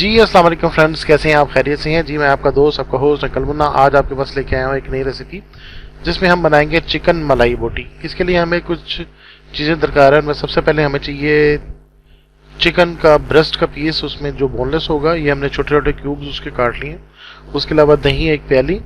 जी, अस्सलाम वालेकुम फ्रेंड्स, कैसे हैं आप? खैरियत से हैं? जी, मैं आपका दोस्त, आपका होस्ट, अंकल मुन्ना, आज आपके पास लेके आया हूँ एक नई रेसिपी जिसमें हम बनाएँगे चिकन मलाई बोटी। इसके लिए हमें कुछ चीज़ें दरकार है। उनमें सबसे पहले हमें चाहिए चिकन का ब्रेस्ट का पीस उसमें जो बोनलेस होगा, ये हमने छोटे छोटे क्यूब्स उसके काट लिए उसके अलावा दही, एक प्याली,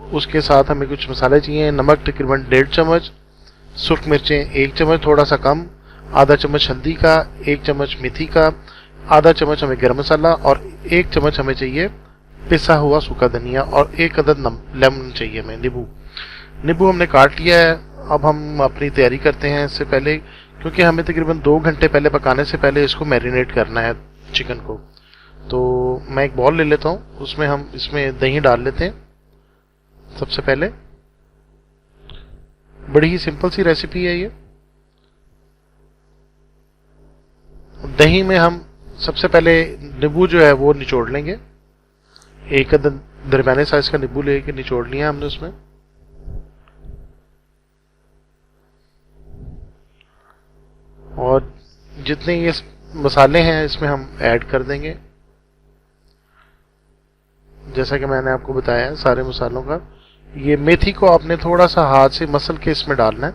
उसके साथ हमें कुछ मसाले चाहिए नमक, तकरीबन डेढ़ चम्मच सुर्ख मिर्चें एक चम्मच, थोड़ा सा कम, आधा चम्मच हल्दी का, एक चम्मच मेथी का आधा चम्मच हमें गर्म मसाला और एक चम्मच हमें चाहिए पिसा हुआ सूखा धनिया और एक अदद लेमन चाहिए हमें, नींबू। नींबू हमने काट लिया है। अब हम अपनी तैयारी करते हैं इससे पहले, क्योंकि हमें तकरीबन दो घंटे पहले पकाने से पहले इसको मैरिनेट करना है चिकन को। तो मैं एक बॉल ले लेता हूँ, उसमें हम इसमें दही डाल लेते हैं सबसे पहले। बड़ी ही सिंपल सी रेसिपी है ये। दही में हम सबसे पहले नींबू जो है वो निचोड़ लेंगे। एक दरमियाने साइज़ का नींबू लेके निचोड़ लिया हमने उसमें। और जितने ये मसाले हैं, इसमें हम ऐड कर देंगे। जैसा कि मैंने आपको बताया सारे मसालों का, ये मेथी को आपने थोड़ा सा हाथ से मसल के इसमें डालना है,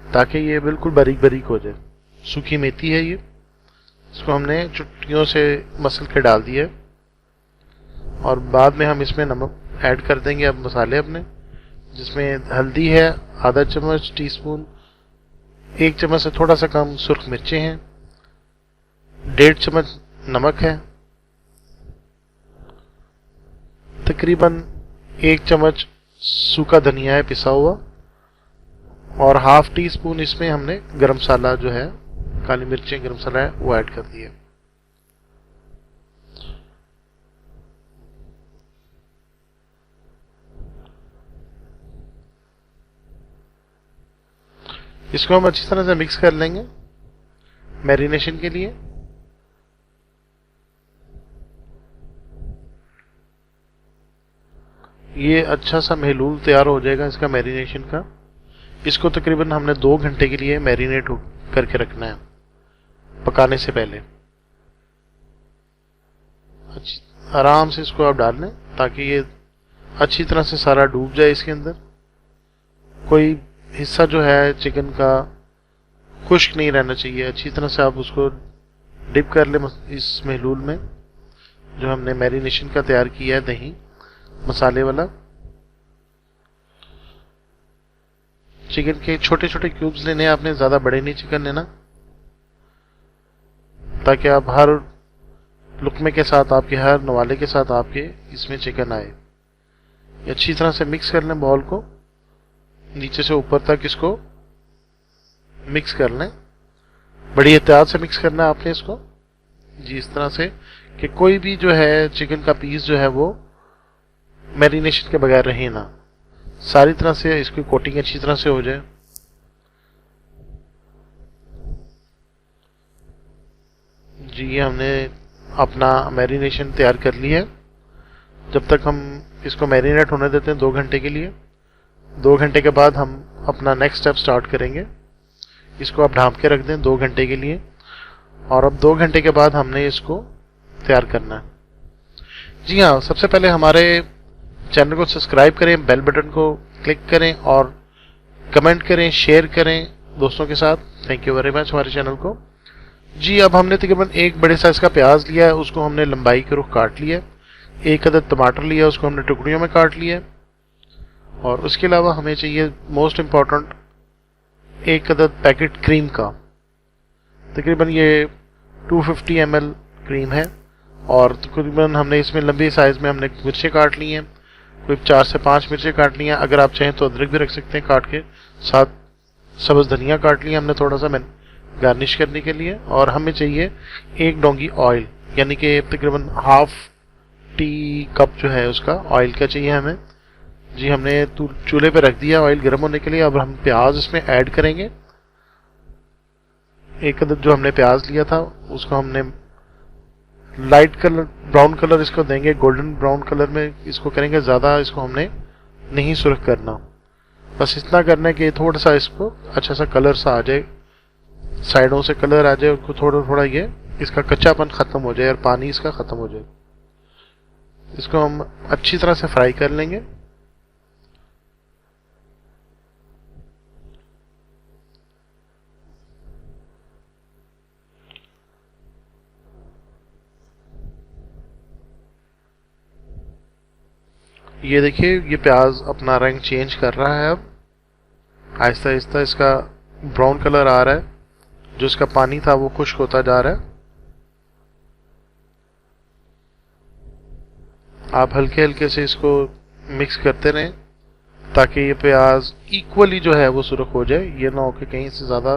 ताकि ये बिल्कुल बारीक बारीक हो जाए। सूखी मेथी है ये। इसको हमने चुटकियों से मसल के डाल दिया और बाद में हम इसमें नमक ऐड कर देंगे अब मसाले अपने, जिसमें हल्दी है, आधा चम्मच टीस्पून, एक चम्मच से थोड़ा सा कम सुर्ख मिर्चें हैं, डेढ़ चम्मच नमक है, तकरीबन एक चम्मच सूखा धनिया है पिसा हुआ, और हाफ़ टी स्पून इसमें हमने गरम मसाला जो है काली मिर्चें गर्म मसाला है, वो ऐड कर दिए। इसको हम अच्छी तरह से मिक्स कर लेंगे मैरिनेशन के लिए। ये अच्छा सा महलूल तैयार हो जाएगा इसका मैरिनेशन का। इसको तकरीबन हमने दो घंटे के लिए मैरिनेट करके रखना है। पकाने से पहले। आराम से इसको आप डाल लें, ताकि ये अच्छी तरह से सारा डूब जाए इसके अंदर। कोई हिस्सा जो है चिकन का खुश्क नहीं रहना चाहिए। अच्छी तरह से आप उसको डिप कर ले इस महलूल में, जो हमने मैरिनेशन का तैयार किया है दही, मसाले वाला। चिकन के छोटे छोटे क्यूब्स लेने आपने ज़्यादा बड़े नहीं चिकन लेना। ताकि आप हर लुकमे के साथ, आपके हर नवाले के साथ आपके इसमें चिकन आए। अच्छी तरह से मिक्स कर लें बॉल को। नीचे से ऊपर तक इसको मिक्स कर लें। बड़ी एहतियात से मिक्स करना है आपने इसको। जी, इस तरह से कि कोई भी जो है चिकन का पीस जो है वो मैरिनेशन के बगैर रहे ना। सारी तरह से इसकी कोटिंग अच्छी तरह से हो जाए। जी ये हमने अपना मैरिनेशन तैयार कर लिया है। जब तक हम इसको मैरिनेट होने देते हैं दो घंटे के लिए, दो घंटे के बाद हम अपना नेक्स्ट स्टेप स्टार्ट करेंगे। इसको आप ढांप के रख दें दो घंटे के लिए, और अब दो घंटे के बाद हमने इसको तैयार करना है। जी हाँ सबसे पहले हमारे चैनल को सब्सक्राइब करें बेल बटन को क्लिक करें, और कमेंट करें शेयर करें दोस्तों के साथ। थैंक यू वेरी मच हमारे चैनल को। जी, अब हमने तकरीबन एक बड़े साइज़ का प्याज लिया है, उसको हमने लंबाई के रुख काट लिया एक अदद टमाटर लिया उसको हमने टुकड़ियों में काट लिया और उसके अलावा हमें चाहिए मोस्ट इंपॉर्टेंट एक अदद पैकेट क्रीम का। तकरीबन ये 250 फिफ्टी क्रीम है। और तकरीबन हमने इसमें लंबी साइज़ में हमने मिर्चें काट ली हैं। कोई चार से पाँच मिर्चें काट ली हैं। अगर आप चाहें तो अदरक भी रख सकते हैं काट के। साथ सब्ज़ धनिया काट लिया हमने थोड़ा सा मैंने। गार्निश करने के लिए, और हमें चाहिए एक डोंगी ऑयल, यानी कि तकरीबन हाफ़ टी कप जो है उसका, ऑयल का चाहिए हमें। जी, हमने चूल्हे पे रख दिया ऑयल गर्म होने के लिए, अब हम प्याज इसमें ऐड करेंगे। एक अदद जो हमने प्याज लिया था, उसको हमने लाइट कलर, ब्राउन कलर इसको देंगे, गोल्डन ब्राउन कलर में इसको करेंगे, ज़्यादा इसको हमने नहीं सुरख करना। बस इतना करना है कि थोड़ा सा इसको अच्छा सा कलर सा आ जाए साइडों से कलर आ जाए उसको थोड़ा थोड़ा ये, इसका कच्चापन खत्म हो जाए और पानी इसका खत्म हो जाए। इसको हम अच्छी तरह से फ्राई कर लेंगे। ये देखिए, ये प्याज अपना रंग चेंज कर रहा है अब। आहिस्ता आहिस्ता इसका ब्राउन कलर आ रहा है। जो इसका पानी था वो खुश्क होता जा रहा है। आप हल्के हल्के से इसको मिक्स करते रहें, ताकि ये प्याज इक्वली जो है वो सुरख हो जाए। ये ना हो कि कहीं से ज़्यादा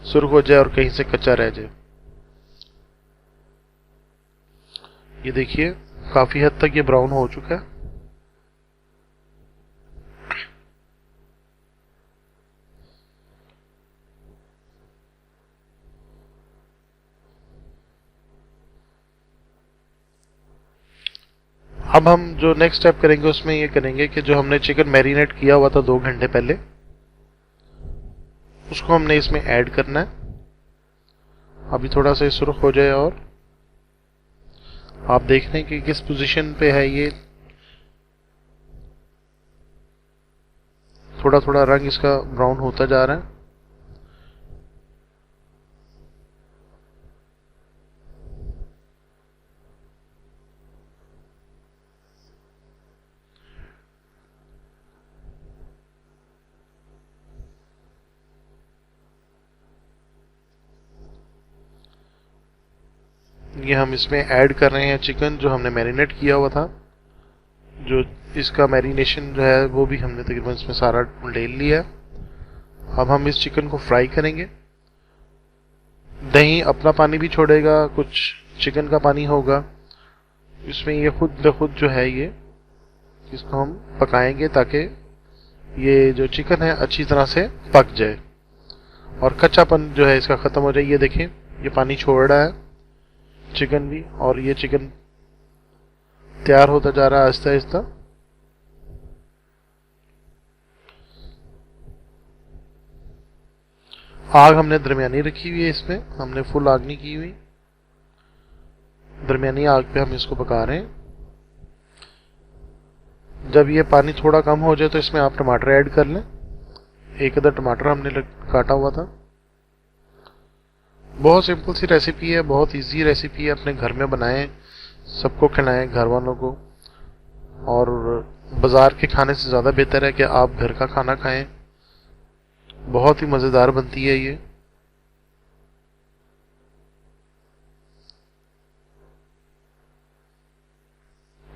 सुरख हो जाए और कहीं से कच्चा रह जाए। ये देखिए, काफ़ी हद तक ये ब्राउन हो चुका है। अब हम जो नेक्स्ट स्टेप करेंगे, उसमें ये करेंगे कि जो हमने चिकन मैरिनेट किया हुआ था दो घंटे पहले, उसको हमने इसमें ऐड करना है। अभी थोड़ा सा सुरख हो जाए और आप देख रहे हैं कि किस पोजीशन पे है ये। थोड़ा थोड़ा रंग इसका ब्राउन होता जा रहा है। ये हम इसमें ऐड कर रहे हैं चिकन जो हमने मैरिनेट किया हुआ था, जो इसका मैरिनेशन जो है, वो भी हमने तकरीबन इसमें सारा ले लिया अब हम इस चिकन को फ्राई करेंगे। दही अपना पानी भी छोड़ेगा, कुछ चिकन का पानी होगा। इसमें ये खुद ब खुद जो है ये, इसको हम पकाएँगे ताकि ये जो चिकन है, अच्छी तरह से पक जाए। और कच्चापन जो है, इसका ख़त्म हो जाए, ये देखें, ये पानी छोड़ रहा है। चिकन भी, और ये चिकन तैयार होता जा रहा है आहिस्ता आहिस्ता। आग हमने दरमियानी रखी हुई है इसमें, हमने फुल आग नहीं की हुई। दरमियानी आग पे हम इसको पका रहे हैं। जब ये पानी थोड़ा कम हो जाए तो इसमें आप टमाटर ऐड कर लें। एक अदर टमाटर हमने काटा हुआ था। बहुत सिंपल सी रेसिपी है, बहुत इजी रेसिपी है अपने घर में बनाएँ, सबको खिलाएँ, घर वालों को। और बाज़ार के खाने से ज़्यादा बेहतर है कि आप घर का खाना खाएँ। बहुत ही मज़ेदार बनती है ये।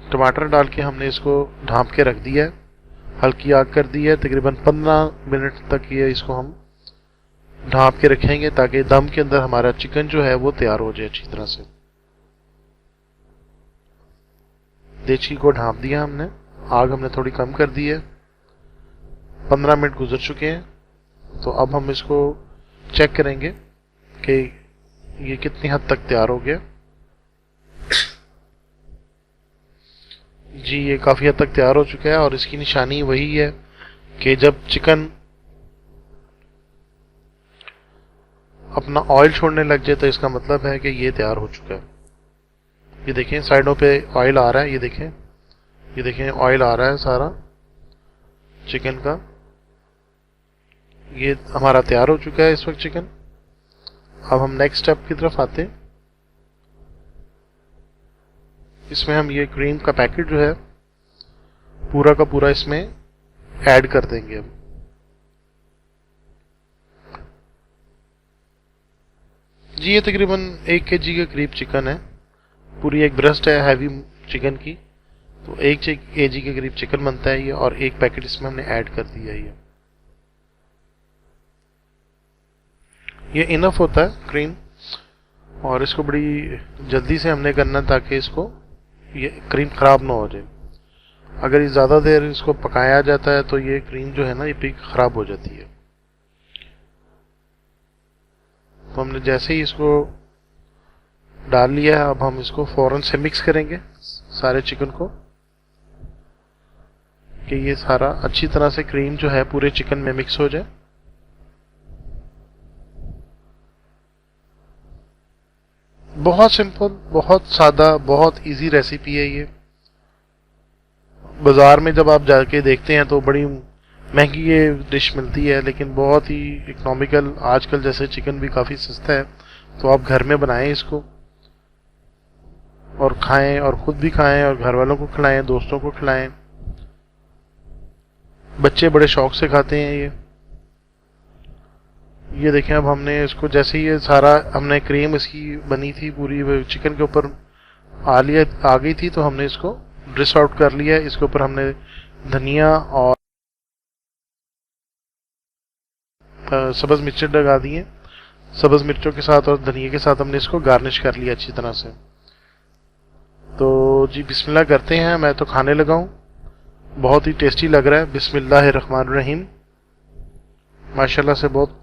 टमाटर डाल के हमने इसको ढांप के रख दिया है। हल्की आग कर दी है, तकरीबन 15 मिनट तक ये इसको हम ढांप के रखेंगे ताकि दम के अंदर हमारा चिकन जो है वो तैयार हो जाए अच्छी तरह से। देची को ढांप दिया हमने। आग हमने थोड़ी कम कर दी है। पंद्रह मिनट गुजर चुके हैं। तो अब हम इसको चेक करेंगे कि ये कितनी हद तक तैयार हो गया। जी, ये काफ़ी हद तक तैयार हो चुका है और इसकी निशानी वही है कि जब चिकन अपना ऑयल छोड़ने लग जाए तो इसका मतलब है कि ये तैयार हो चुका है। ये देखें, साइडों पे ऑयल आ रहा है, ये देखें। ये देखें ऑयल आ रहा है सारा चिकन का। ये हमारा तैयार हो चुका है इस वक्त चिकन अब हम नेक्स्ट स्टेप की तरफ़ आते हैं। इसमें हम ये क्रीम का पैकेट जो है, पूरा का पूरा इसमें ऐड कर देंगे हम। जी, ये तकरीबन एक के जी के करीब चिकन है। पूरी एक ब्रेस्ट है हैवी चिकन की। तो एक के जी के करीब चिकन बनता है ये और एक पैकेट इसमें हमने ऐड कर दिया है ये। ये इनफ होता है क्रीम और इसको बड़ी जल्दी से हमने करना ताकि इसको ये क्रीम ख़राब ना हो जाए। अगर ये ज़्यादा देर इसको पकाया जाता है तो ये क्रीम जो है ना, ये पिक ख़राब हो जाती है। तो हमने जैसे ही इसको डाल लिया है, अब हम इसको फ़ौरन से मिक्स करेंगे सारे चिकन को, कि ये सारा अच्छी तरह से क्रीम जो है पूरे चिकन में मिक्स हो जाए। बहुत सिंपल बहुत सादा, बहुत इजी रेसिपी है ये। बाज़ार में जब आप जाके देखते हैं तो बड़ी महँगी ये डिश मिलती है, लेकिन बहुत ही इकोनॉमिकल आजकल जैसे चिकन भी काफ़ी सस्ता है तो आप घर में बनाएँ इसको और खाएँ और खुद भी खाएँ और घर वालों को खिलाएँ, दोस्तों को खिलाएँ। बच्चे बड़े शौक से खाते हैं ये। ये देखें, अब हमने इसको, जैसे ये सारा, हमने क्रीम इसकी बनी थी पूरी चिकन के ऊपर आ लिया, आ गई थी तो हमने इसको ड्रिस आउट कर लिया। इसके ऊपर हमने धनिया और सब्ज मिर्चें लगा दिए सब्ज मिर्चों के साथ और धनिया के साथ हमने इसको गार्निश कर लिया अच्छी तरह से। तो जी, बिस्मिल्लाह करते हैं। मैं तो खाने लगा हूँ। बहुत ही टेस्टी लग रहा है। बिस्मिल्लाह रहीम माशाल्लाह से बहुत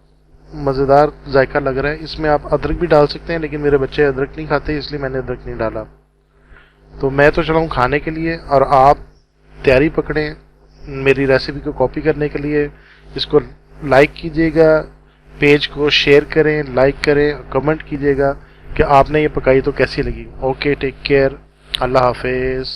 मज़ेदार जायका लग रहा है। इसमें आप अदरक भी डाल सकते हैं, लेकिन मेरे बच्चे अदरक नहीं खाते, इसलिए मैंने अदरक नहीं डाला। तो मैं तो चला हूँ खाने के लिए, और आप तैयारी पकड़ें मेरी रेसिपी को कॉपी करने के लिए, इसको लाइक कीजिएगा पेज को शेयर करें लाइक करें कमेंट कीजिएगा कि आपने ये पकाई तो कैसी लगी। ओके टेक केयर अल्लाह हाफिज़।